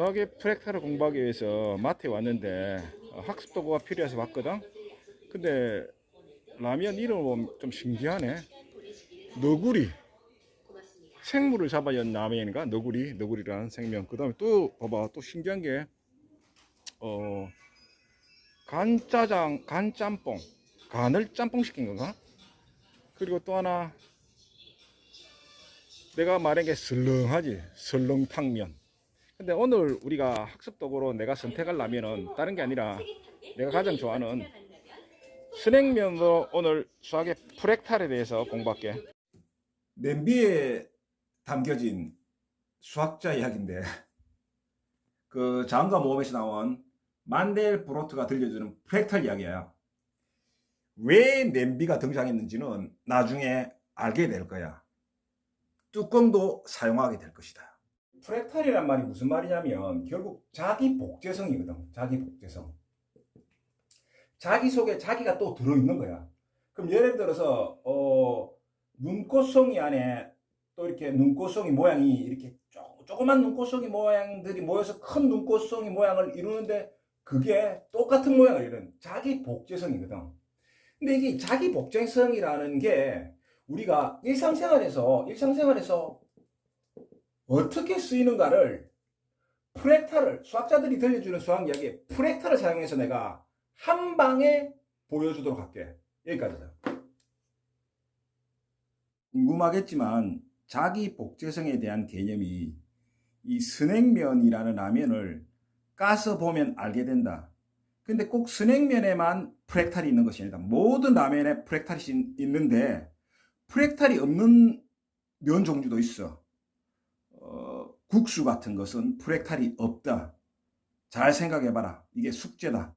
수학의 프랙탈을 공부하기 위해서 마트에 왔는데 어, 학습 도구가 필요해서 왔거든. 근데 라면 이름 보면 좀 신기하네. 너구리. 생물을 잡아야 라면인가? 너구리, 너구리라는 생명. 그 다음에 또 봐봐, 또 신기한 게 어, 간짜장, 간짬뽕, 간을 짬뽕 시킨 건가? 그리고 또 하나 내가 말한 게 설렁하지, 설렁탕면. 근데 오늘 우리가 학습 도구로 내가 선택할 라면은 다른 게 아니라 내가 가장 좋아하는 스낵면으로 오늘 수학의 프랙탈에 대해서 공부할게. 냄비에 담겨진 수학자 이야기인데 그 자음과 모음에서 나온 만델 브로트가 들려주는 프랙탈 이야기야. 왜 냄비가 등장했는지는 나중에 알게 될 거야. 뚜껑도 사용하게 될 것이다. 프랙탈이란 말이 무슨 말이냐면 결국 자기 복제성이거든. 자기 복제성. 자기 속에 자기가 또 들어있는 거야. 그럼 예를 들어서 어, 눈꽃송이 안에 또 이렇게 눈꽃송이 모양이 이렇게 쪼, 조그만 눈꽃송이 모양들이 모여서 큰 눈꽃송이 모양을 이루는데 그게 똑같은 모양을 이루는 자기 복제성이거든. 근데 이게 자기 복제성이라는 게 우리가 일상생활에서 일상생활에서 어떻게 쓰이는가를 프랙탈을 수학자들이 들려주는 수학 이야기에 프랙탈을 사용해서 내가 한 방에 보여주도록 할게. 여기까지다. 궁금하겠지만 자기 복제성에 대한 개념이 이 스낵면이라는 라면을 까서 보면 알게 된다. 근데 꼭 스낵면에만 프랙탈이 있는 것이 아니다. 모든 라면에 프랙탈이 있는데 프랙탈이 없는 면 종류도 있어. 어, 국수 같은 것은 프랙탈이 없다. 잘 생각해봐라. 이게 숙제다.